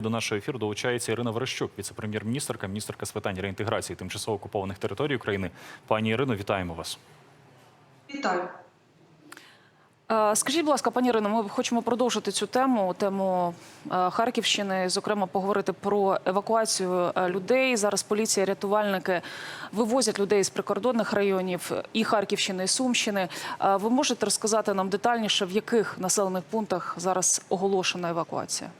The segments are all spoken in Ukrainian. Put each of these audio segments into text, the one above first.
До нашого ефіру долучається Ірина Верещук, віце-прем'єр-міністрка, міністерка з питань реінтеграції тимчасово окупованих територій України. Пані Ірино, вітаємо вас. Вітаю. Е, Скажіть, будь ласка, пані Ірино, ми хочемо продовжити цю тему, тему е, Харківщини, зокрема, поговорити про евакуацію е, людей. Зараз поліція, рятувальники вивозять людей з прикордонних районів і Харківщини, і Сумщини. Ви можете розказати нам детальніше, в яких населених пунктах зараз оголошена евакуація?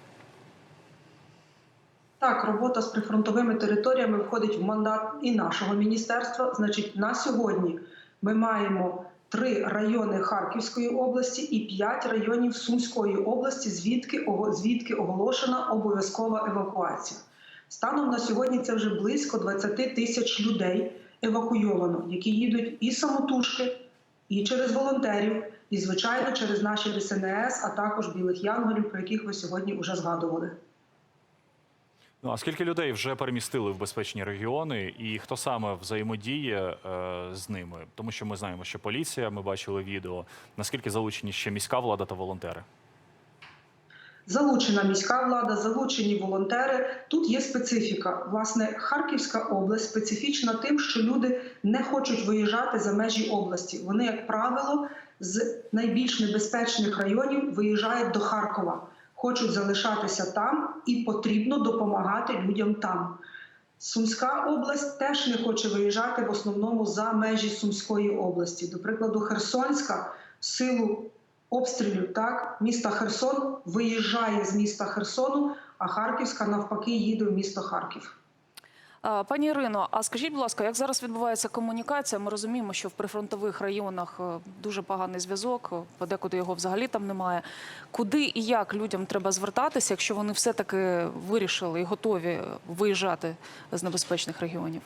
Так, робота з прифронтовими територіями входить в мандат і нашого міністерства. Значить, на сьогодні ми маємо три райони Харківської області і п'ять районів Сумської області, звідки звідки оголошена обов'язкова евакуація. Станом на сьогодні це вже близько 20 тисяч людей евакуйовано, які їдуть і самотужки, і через волонтерів, і звичайно через наші ДСНС, а також білих янголів, про яких ви сьогодні вже згадували. Ну а скільки людей вже перемістили в безпечні регіони, і хто саме взаємодіє е, з ними? Тому що ми знаємо, що поліція, ми бачили відео. Наскільки залучені ще міська влада та волонтери? Залучена міська влада, залучені волонтери. Тут є специфіка. Власне, Харківська область специфічна тим, що люди не хочуть виїжджати за межі області. Вони, як правило, з найбільш небезпечних районів виїжджають до Харкова, хочуть залишатися там і потрібно допомагати людям там. Сумська область теж не хоче виїжджати в основному за межі Сумської області. До прикладу, Херсонська в силу обстрілів так міста Херсон виїжджає з міста Херсону, а Харківська навпаки їде в місто Харків. Пані Ірино, а скажіть, будь ласка, як зараз відбувається комунікація? Ми розуміємо, що в прифронтових районах е, дуже поганий зв'язок, е, подекуди його взагалі там немає. Куди і як людям треба звертатися, якщо вони все-таки вирішили і готові виїжджати з небезпечних регіонів?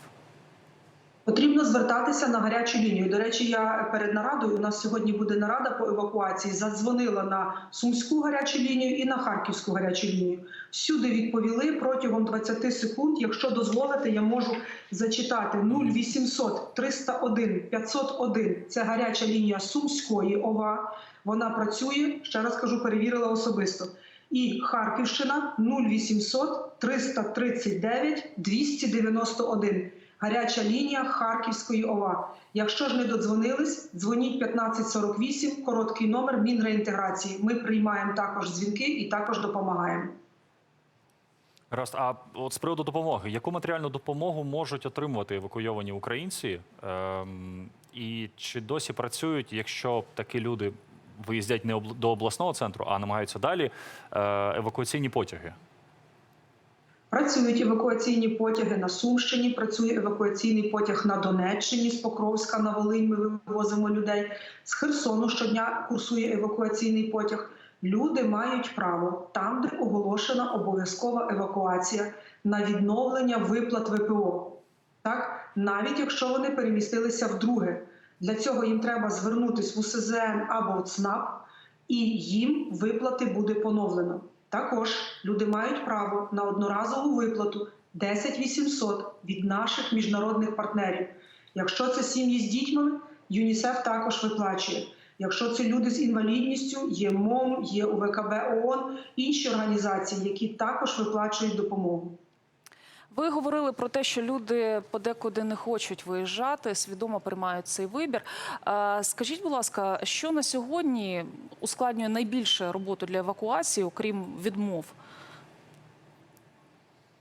Потрібно звертатися на гарячу лінію. До речі, я перед нарадою у нас сьогодні буде нарада по евакуації. Задзвонила на сумську гарячу лінію і на харківську гарячу лінію. Всюди відповіли протягом 20 секунд. Якщо дозволите, я можу зачитати 0800 301 501. Це гаряча лінія Сумської ОВА. Вона працює. Ще раз кажу, перевірила особисто. І Харківщина 0800 339 291. Гаряча лінія Харківської ОВА. Якщо ж не додзвонились, дзвоніть 1548, короткий номер Мінреінтеграції. Ми приймаємо також дзвінки і також допомагаємо. Раз, а от з приводу допомоги, яку матеріальну допомогу можуть отримувати евакуйовані українці? Ем, і чи досі працюють, якщо такі люди виїздять не до обласного центру, а намагаються далі е, евакуаційні потяги? Працюють евакуаційні потяги на Сумщині, працює евакуаційний потяг на Донеччині, з Покровська на Волинь. Ми вивозимо людей. З Херсону щодня курсує евакуаційний потяг. Люди мають право там, де оголошена обов'язкова евакуація на відновлення виплат ВПО. Так, навіть якщо вони перемістилися вдруге. Для цього їм треба звернутися в УСЗН або ЦНАП, і їм виплати буде поновлено. Також люди мають право на одноразову виплату 10 800 від наших міжнародних партнерів. Якщо це сім'ї з дітьми, ЮНІСЕФ також виплачує. Якщо це люди з інвалідністю, є МОМ, є УВКБ ООН, інші організації, які також виплачують допомогу. Ви говорили про те, що люди подекуди не хочуть виїжджати, свідомо приймають цей вибір. Скажіть, будь ласка, що на сьогодні ускладнює найбільше роботу для евакуації, окрім відмов?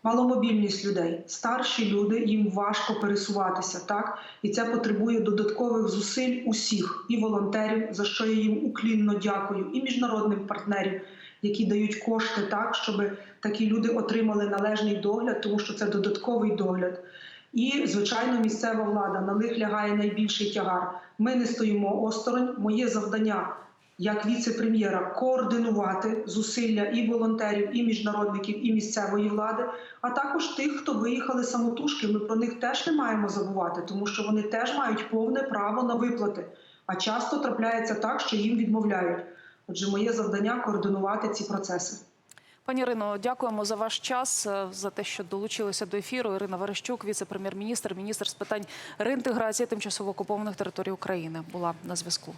Маломобільність людей, старші люди, їм важко пересуватися, так і це потребує додаткових зусиль усіх і волонтерів, за що я їм уклінно дякую, і міжнародних партнерів, які дають кошти так, щоб такі люди отримали належний догляд, тому що це додатковий догляд. І звичайно, місцева влада на них лягає найбільший тягар. Ми не стоїмо осторонь. Моє завдання як віце-прем'єра координувати зусилля і волонтерів, і міжнародників, і місцевої влади, а також тих, хто виїхали самотужки. Ми про них теж не маємо забувати, тому що вони теж мають повне право на виплати. А часто трапляється так, що їм відмовляють. Отже, моє завдання координувати ці процеси. Пані Ірино, дякуємо за ваш час, е, за те, що долучилися до ефіру. Ірина Верещук, віце-прем'єр-міністр, міністр з питань реінтеграції тимчасово окупованих територій України, була на зв'язку.